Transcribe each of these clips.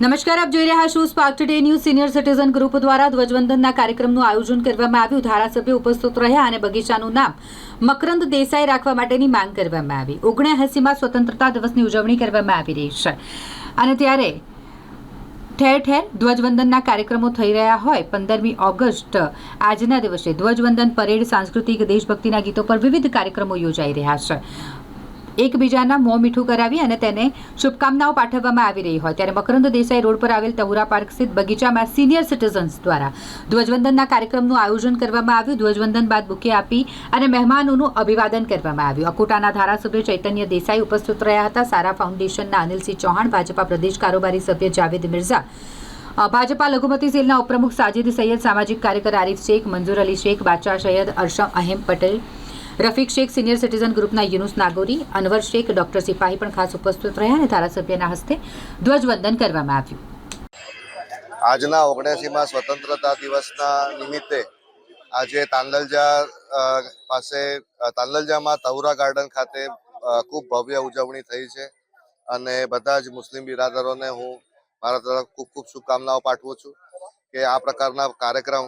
નમસ્કાર, આપ જોઈ રહ્યા છો spark today news senior citizen group દ્વારા ધ્વજવંદનના કાર્યક્રમનું આયોજન કરવામાં આવ્યું. ધારાસભ્ય ઉપસ્થિત રહ્યા અને બગીચાનું નામ મકરંદ દેસાઈ રાખવા માટેની માંગ કરવામાં આવી. ઓગણએંસીમાં સ્વતંત્રતા દિવસની ઉજવણી કરવામાં આવી રહી છે. અને ત્યારે ઠેર ઠેર ધ્વજવંદનના કાર્યક્રમો થઈ રહ્યા હોય. પંદરમી ઓગસ્ટ, આજના દિવસે ધ્વજવંદન પરેડ સાંસ્કૃતિક દેશભક્તિના ગીતો પર વિવિધ કાર્યક્રમો યોજાઈ રહ્યા છે. એકબીજાના મોં મીઠું કરાવી અને તેને શુભકામનાઓ પાઠવવામાં આવી રહી હોય. ત્યારે મકરંદ દેસાઈ રોડ પર આવેલ તહુરા પાર્ક સ્થિત બગીચામાં સિનિયર સિટીઝન્સ દ્વારા ધ્વજવંદનના કાર્યક્રમનું આયોજન કરવામાં આવ્યું. ધ્વજવંદન બાદ બુકે આપી અને મહેમાનોનું અભિવાદન કરવામાં આવ્યું. અકોટાના ધારાસભ્ય ચૈતન્ય દેસાઈ ઉપસ્થિત રહ્યા હતા. સારા ફાઉન્ડેશનના અનિલસિંહ ચૌહાણ, ભાજપા પ્રદેશ કારોબારી સભ્ય જાવેદ મિર્ઝા ભાજપા લઘુમતી સેલના ઉપપ્રમુખ સાજિદ સૈયદ, સામાજિક કાર્યકર આરિફ શેખ, મંજૂર અલી શેખ બાચા સૈયદ અરશમ અહેમ પટેલ રફીક શેખ સિનિયર સિટીઝન ગ્રુપના યુનુસ નાગોરી અનવર શેખ ડોક્ટર સિપાહી પણ ખાસ ઉપસ્થિત રહ્યા અને ધારાસભ્યના હસ્તે ધ્વજવંદન કરવામાં આવ્યું. આજના ઓગણસીમાં સ્વતંત્રતા દિવસના નિમિત્તે આજે તાંદલજા પાસે અ, તાંદલજામાં તહુરા ગાર્ડન ખાતે ખૂબ ભવ્ય ઉજવણી થઈ છે અને બધા જ મુસ્લિમ બિરાદરોને હું મારા તરફ ખૂબ ખૂબ શુભકામનાઓ પાઠવું છું કે આ પ્રકારના કાર્યક્રમ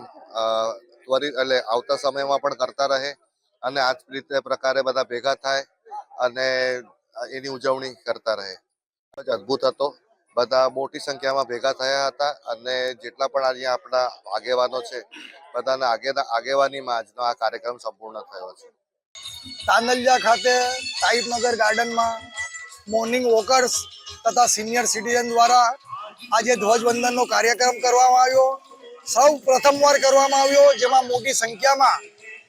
ત્વરિત એટલે આવતા સમયમાં પણ કરતા રહે અને આજ રીતે પ્રકારે બધા ભેગા થાય અને એની ઉજવણી કરતા રહે. ખૂબ જ અદ્ભુત હતો. બધા મોટી સંખ્યામાં ભેગા થયા હતા અને જેટલા પણ અહીંયા આપણા આગેવાનો છે, બધાના આગે આગેવાનીમાં આજનો આ કાર્યક્રમ સંપૂર્ણ થયો છે. તાનલિયા ખાતે સાહિબનગર ગાર્ડનમાં મોર્નિંગ વોકર્સ તથા સિનિયર સિટીઝન દ્વારા આજે ધ્વજવંદનનો કાર્યક્રમ કરવામાં આવ્યો. સૌ પ્રથમવાર કરવામાં આવ્યો, જેમાં મોટી સંખ્યામાં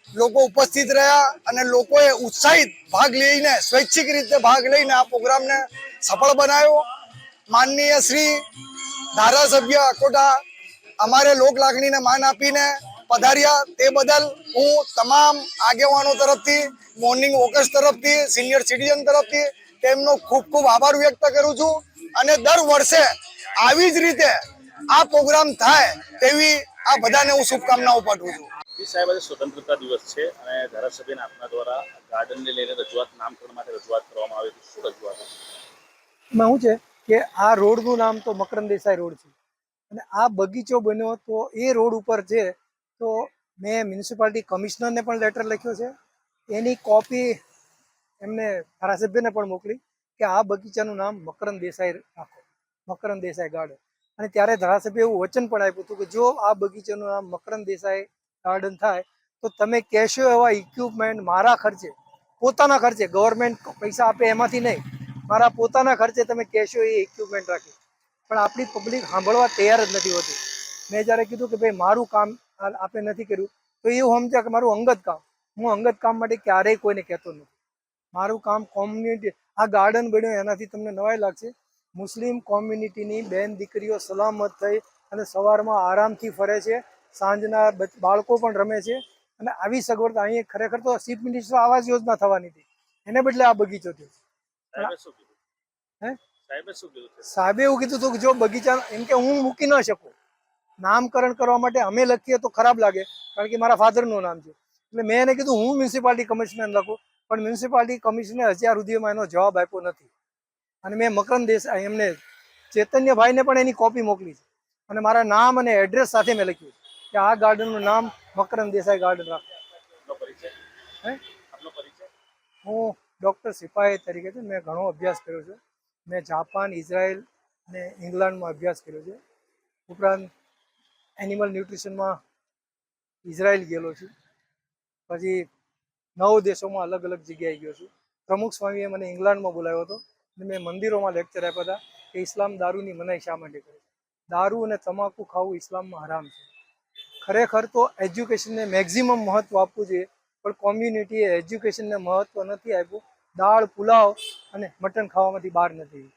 લોકો ઉપસ્થિત રહ્યા અને લોકોએ ઉત્સાહિત ભાગ લઈને, સ્વૈચ્છિક રીતે ભાગ લઈને આ પ્રોગ્રામને સફળ બનાવ્યો. માનનીય શ્રી ધારાસભ્ય અકોટા, અમારે લોક લાગણીને માન આપીને પધાર્યા. તે બદલ હું તમામ આગેવાનો તરફથી, મોર્નિંગ વોકર્સ તરફથી, સિનિયર સિટીઝન તરફથી તેમનો ખૂબ ખૂબ આભાર વ્યક્ત કરું છું. અને દર વર્ષે આવી જ રીતે આ પ્રોગ્રામ થાય તેવી આ બધાને હું શુભકામનાઓ પાઠવું છું. જી સાહેબ આજે સ્વતંત્રતા દિવસ છે અને ધારાસભ્યના આપના દ્વારા ગાર્ડનને લઈને રજૂઆત, નામકરણ માટે રજૂઆત કરવામાં આવી હતી. શું રજૂઆત એમાં શું છે કે આ રોડનું નામ તો મકરંદ દેસાઈ રોડ છે. અને આ બગીચો બન્યો તો એ રોડ ઉપર છે તો મેં મ્યુનિસિપાલિટી કમિશનરને પણ લેટર લખ્યો છે. એની કોપી એમને ધારાસભ્યને પણ મોકલી કે આ બગીચાનું નામ મકરંદ દેસાઈ રાખો, મકરંદ દેસાઈ ગાર્ડન. અને ત્યારે ધારાસભ્ય એવું વચન પણ આપ્યું હતું કે જો આ બગીચાનું નામ મકરંદ દેસાઈ ગાર્ડન થાય, તો તમે કહેશો એવા ઇક્વિપમેન્ટ મારા ખર્ચે, પોતાના ખર્ચે ગવર્મેન્ટ પૈસા આપે એમાંથી નહીં. મારા પોતાના ખર્ચે તમે કહેશો એ ઇક્વિપમેન્ટ રાખી. પણ આપણી પબ્લિક સાંભળવા તૈયાર જ નથી હોતી. મેં જ્યારે કીધું કે ભાઈ મારું કામ આપે નથી કર્યું, તો એવું સમજ્યા કે મારું અંગત કામ. હું અંગત કામ માટે ક્યારેય કોઈને કહેતો નથી. મારું કામ કોમ્યુનિટી આ ગાર્ડન બન્યો, એનાથી તમને નવાઈ લાગશે. મુસ્લિમ કોમ્યુનિટીની બેન દીકરીઓ સલામત થઈ અને સવારમાં આરામથી ફરે છે. સાંજના બાળકો પણ રમે છે અને આવી સગવડતા અહીંયા ખરેખર તો ચીફ મિનિસ્ટર આવાસ યોજના થવાની હતી. એને બદલે આ બગીચો થયો. સાહેબે છે? એવું કીધું હતું કે જો બગીચા એમ કે હું મૂકી ન શકું. નામકરણ કરવા માટે અમે લખીએ તો ખરાબ લાગે કારણ કે મારા ફાધરનું નામ છે. એટલે મેં એને કીધું હું મ્યુનિસિપાલિટી કમિશનર લખું પણ મ્યુનિસિપાલિટી કમિશનર હજાર સુધીમાં એનો જવાબ આપ્યો નથી. અને મેં મકરંદ દેસાઈ એમને ચૈતન્યભાઈને પણ એની કોપી મોકલી છે. અને મારા નામ અને એડ્રેસ સાથે મેં લખ્યું કે આ ગાર્ડનનું નામ મકરંદ દેસાઈ ગાર્ડન રાખો આપનો પરિચય? હે? હું ડૉક્ટર સિપાહી તરીકે છું. મેં ઘણો અભ્યાસ કર્યો છે. મેં જાપાન ઇઝરાયલ અને ઇંગ્લેન્ડમાં અભ્યાસ કર્યો છે. ઉપરાંત એનિમલ ન્યુટ્રિશનમાં ઇઝરાયલ ગયેલો છું. પછી નવ દેશોમાં અલગ અલગ જગ્યાએ ગયો છું. પ્રમુખ સ્વામીએ મને ઇંગ્લેન્ડમાં બોલાવ્યો હતો અને મેં મંદિરોમાં લેક્ચર આપ્યા હતા કે ઇસ્લામ દારૂની મનાઈ શા માટે કરે છે? દારૂ અને તમાકુ ખાવું ઇસ્લામમાં હરામ છે. ખરેખર તો એજ્યુકેશનને મેક્ઝિમમ મહત્ત્વ આપવું જોઈએ. પણ કોમ્યુનિટીએ એજ્યુકેશનને મહત્ત્વ નથી આપ્યું. દાળ, પુલાવ અને મટન ખાવામાંથી બહાર નથી.